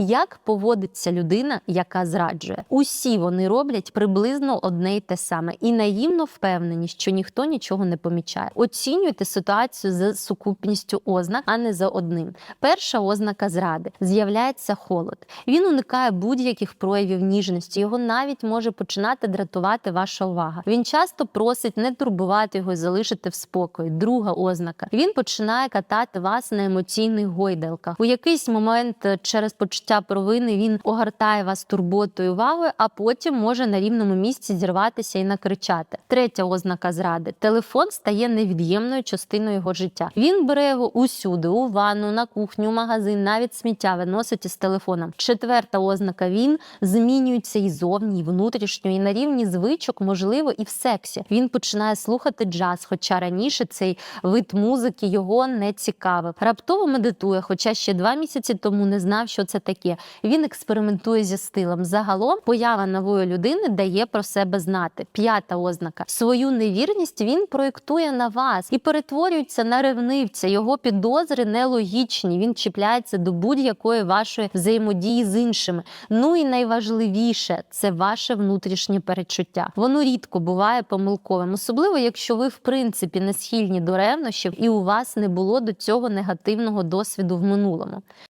Як поводиться людина, яка зраджує? Усі вони роблять приблизно одне й те саме, і наївно впевнені, що ніхто нічого не помічає. Оцінюйте ситуацію за сукупністю ознак, а не за одним. Перша ознака зради з'являється холод. Він уникає будь-яких проявів ніжності. Його навіть може починати дратувати ваша увага. Він часто просить не турбувати його і залишити в спокої. Друга ознака. Він починає катати вас на емоційних гойдалках. У якийсь момент е, через почуття провини він огортає вас турботою, увагою, а потім може на рівному місці зірватися і накричати. Третя ознака зради: телефон стає невід'ємною частиною його життя. Він бере його усюди, у ванну, на кухню, у магазин, навіть сміття виносить із телефоном. Четверта ознака: він змінюється і зовні, і внутрішньо, і на рівні звичок, можливо, і в сексі. Він починає слухати джаз, хоча раніше цей вид музики його не цікавив. Раптово медитує, хоча ще два місяці тому не знав, що це таке. Він експериментує зі стилем. Загалом поява нової людини дає про себе знати. П'ята ознака свою невірність він проєктує на вас і перетворюється на ревнивця. Його підозри нелогічні. Він чіпляється до будь-якої вашої взаємодії з іншими. Ну і найважливіше це ваше внутрішнє перечуття. Воно рідко буває помилковим, особливо якщо ви в принципі не схильні до ревнощів і у вас не було до цього негативного досвіду в минулому.